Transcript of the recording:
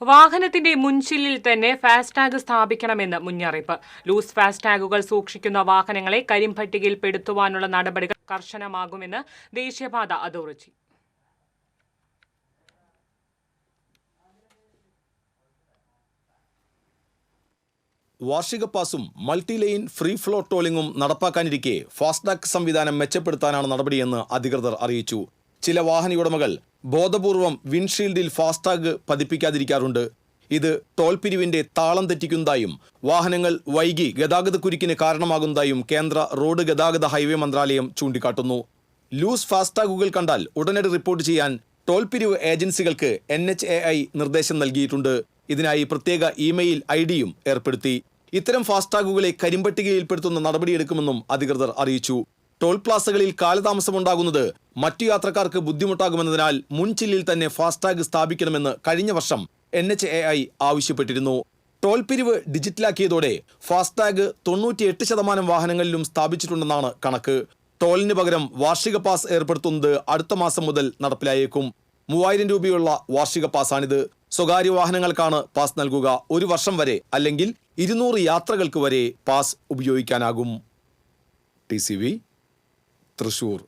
വാഹനത്തിന്റെ മുൻചില്ലിൽ തന്നെ ഫാസ്ടാഗ് സ്ഥാപിക്കണമെന്ന് മുന്നറിയിപ്പ്. ലൂസ് ഫാസ്ടാഗുകൾ സൂക്ഷിക്കുന്ന വാഹനങ്ങളെ കരിമ്പട്ടികയിൽ പെടുത്തുവാനുള്ള നടപടികൾ കർശനമാകുമെന്ന് ദേശീയപാത അതോറിറ്റി. വാർഷിക പാസും മൾട്ടി ലെയിൻ ഫ്രീ ഫ്ലോ ടോളിംഗും നടപ്പാക്കാനിരിക്കെ ഫാസ്ടാഗ് സംവിധാനം മെച്ചപ്പെടുത്താനാണ് നടപടിയെന്ന് അധികൃതർ അറിയിച്ചു. ചില വാഹനയുടമകൾ ബോധപൂർവം വിൻഷീൽഡിൽ ഫാസ്ടാഗ് പതിപ്പിക്കാതിരിക്കാറുണ്ട്. ഇത് ടോൾ പിരിവിന്റെ താളം തെറ്റിക്കുന്നതായും വാഹനങ്ങൾ വൈകി ഗതാഗതക്കുരുക്കിന് കാരണമാകുന്നതായും കേന്ദ്ര റോഡ് ഗതാഗത ഹൈവേ മന്ത്രാലയം ചൂണ്ടിക്കാട്ടുന്നു. ലൂസ് ഫാസ്ടാഗുകൾ കണ്ടാൽ ഉടനടി റിപ്പോർട്ട് ചെയ്യാൻ ടോൾ പിരിവ് ഏജൻസികൾക്ക് എൻ നിർദ്ദേശം നൽകിയിട്ടുണ്ട്. ഇതിനായി പ്രത്യേക ഇമെയിൽ ഐ ഡിയും ഏർപ്പെടുത്തി. ഇത്തരം ഫാസ്ടാഗുകളെ കരിമ്പട്ടികയിൽപ്പെടുത്തുന്ന നടപടിയെടുക്കുമെന്നും അധികൃതർ അറിയിച്ചു. ടോൾ പ്ലാസകളിൽ കാലതാമസമുണ്ടാകുന്നത് മറ്റു യാത്രക്കാർക്ക് ബുദ്ധിമുട്ടാകുമെന്നതിനാൽ മുൻചില്ലിൽ തന്നെ ഫാസ്ടാഗ് സ്ഥാപിക്കണമെന്ന് കഴിഞ്ഞ വർഷം എൻ എച്ച് എ ഐ ആവശ്യപ്പെട്ടിരുന്നു. ടോൾ പിരിവ് ഡിജിറ്റലാക്കിയതോടെ ഫാസ്ടാഗ് തൊണ്ണൂറ്റിയെട്ട് ശതമാനം വാഹനങ്ങളിലും സ്ഥാപിച്ചിട്ടുണ്ടെന്നാണ് കണക്ക്. ടോളിന് പകരം വാർഷിക പാസ് ഏർപ്പെടുത്തുന്നത് അടുത്ത മാസം മുതൽ നടപ്പിലായേക്കും. മൂവായിരം രൂപയുള്ള വാർഷിക പാസ്സാണിത് സ്വകാര്യ വാഹനങ്ങൾക്കാണ് പാസ് നൽകുക ഒരു വർഷം വരെ അല്ലെങ്കിൽ ഇരുന്നൂറ് യാത്രകൾക്ക് വരെ പാസ് ഉപയോഗിക്കാനാകും. ടി തൃശൂർ